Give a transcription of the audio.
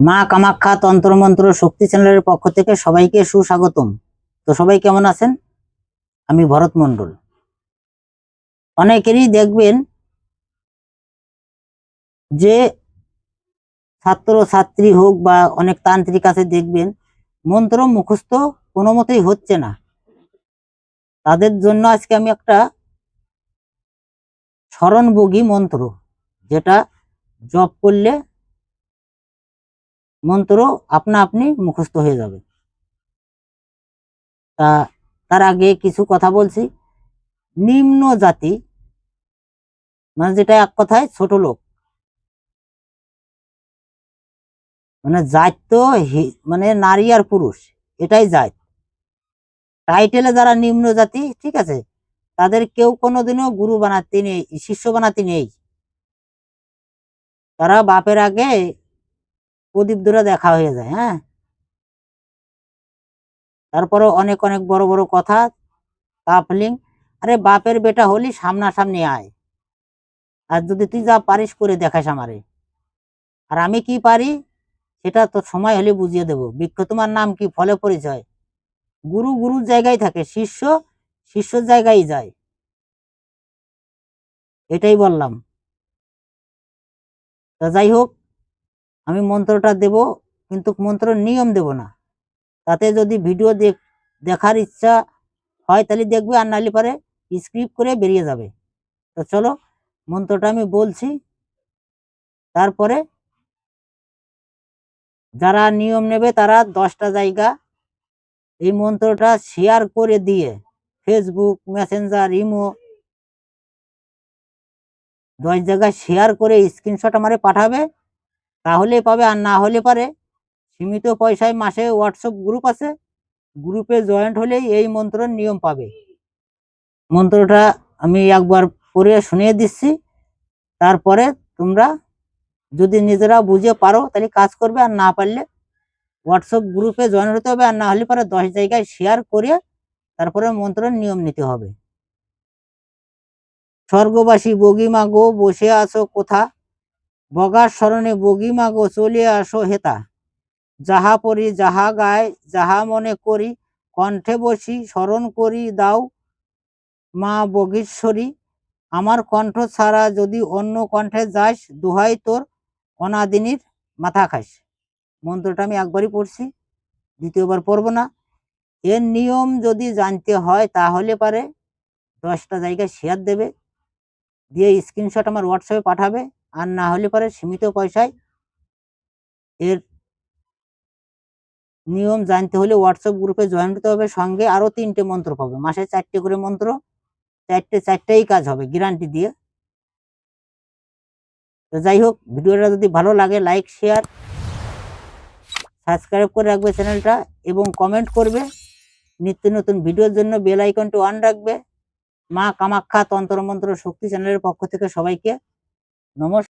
মা কামাখ্যা তন্ত্রমন্ত্র শক্তি চ্যানেলের পক্ষ থেকে সবাইকে সুস্বাগতম। তো সবাই কেমন আছেন? আমি ভরত মণ্ডল। অনেকেরই দেখবেন যে ছাত্র ছাত্রী হোক বা অনেক তান্ত্রিক আছে দেখবেন, মন্ত্র মুখস্থ কোনো মতেই হচ্ছে না। তাদের জন্য আজকে আমি একটা স্মরণভোগী মন্ত্র, যেটা জপ করলে মন্ত্র আপনা আপনি মুখস্থ হয়ে যাবে। তা তার আগে কিছু কথা বলছি। নিম্ন জাতি মানে যেটা এক কথায় ছোট লোক। মানে জাত তো মানে নারী আর পুরুষ, এটাই জাত। টাইটেলে যারা নিম্ন জাতি, ঠিক আছে, তাদের কেউ কোনোদিনও গুরু বানাতে নেই, শিষ্য বানাতে নেই। তারা বাপের আগে প্রদীপ ধরে দেখা হয়ে যায় হ্যাঁ? তারপরে অনেক অনেক বড় বড় কথা কাফলিং আরে বাপের বেটা হলি সামনাসামনি আয়। আর যদি তুই যা পারিস করে দেখাস আমারে। আর আমি কি পারি? সেটা তো সময় হলে বুঝিয়ে দেব। বৃক্ষ তোমার নাম কি? ফলে পরিচয়। গুরু গুরুর জায়গায় থাকে, শিষ্য শিষ্যর জায়গায় যায়। এটাই বললাম। তা যাই হোক আমি মন্ত্রটা দেব, কিন্তু মন্ত্র নিয়ম দেব না। তাতে যদি ভিডিও দেখ, দেখার ইচ্ছা হয় তাহলে দেখবে, আর নাহলে পারে স্ক্রিপ্ট করে বেরিয়ে যাবে। তো চলো, মন্ত্রটা আমি বলছি। তারপরে যারা নিয়ম নেবে তারা দশটা জায়গা এই মন্ত্রটা শেয়ার করে দিয়ে ফেসবুক মেসেঞ্জার ইমো দশ জায়গায় শেয়ার করে স্ক্রিনশট আমারে পাঠাবে। তাহলে পাবে আর না হলে পারে। সীমিত পয়সায় মাসে হোয়াটসঅ্যাপ গ্রুপ আছে। গ্রুপে জয়েন্ট হলেই এই মন্ত্রের নিয়ম পাবে। মন্ত্রটা আমি একবার পড়ে শুনিয়ে দিচ্ছি। তারপরে তোমরা যদি নিজেরা বুঝে পারো, তাহলে কাজ করবে আর না পারলে হোয়াটসঅ্যাপ গ্রুপে জয়েন হতে হবে আর না হলে পরে দশ জায়গায় শেয়ার করে তারপরে মন্ত্রের নিয়ম নিতে হবে। স্বর্গবাসী, বগিমা গো, বসে আছো কোথা? বগার স্মরণে বগিমা গো চলে আসো হেতা। যাহা পড়ি যাহা গায় যাহা মনে করি, কণ্ঠে বসি, স্মরণ করি দাও মা বগীশ্বরী। আমার কণ্ঠ ছাড়া যদি অন্য কণ্ঠে যাস দোহাই তোর অনাদিনীর মাথা খাস মন্ত্রটা আমি একবারই পড়ছি, দ্বিতীয়বার পড়ব না। এর নিয়ম যদি জানতে হয়, তাহলে পারে দশটা জায়গায় শেয়ার দেবে, দিয়ে স্ক্রিনশট আমার হোয়াটসঅ্যাপে পাঠাবে। আর না হলে পরে সীমিত পয়সায় এর নিয়ম জানতে হলে হোয়াটসঅ্যাপ গ্রুপে জয়েন হতে হবে। সঙ্গে আরও তিনটে মন্ত্র পাবে। মাসে চারটে করে মন্ত্র, চারটে চারটেই কাজ হবে গ্যারান্টি দিয়ে। তো যাই হোক, ভিডিওটা যদি ভালো লাগে লাইক শেয়ার সাবস্ক্রাইব করে রাখবে চ্যানেলটা এবং কমেন্ট করবে। নিত্য নতুন ভিডিওর জন্য বেল আইকনটি অন রাখবে। মা কামাখ্যা তন্ত্রমন্ত্র শক্তি চ্যানেলের পক্ষ থেকে সবাইকে নমস্কার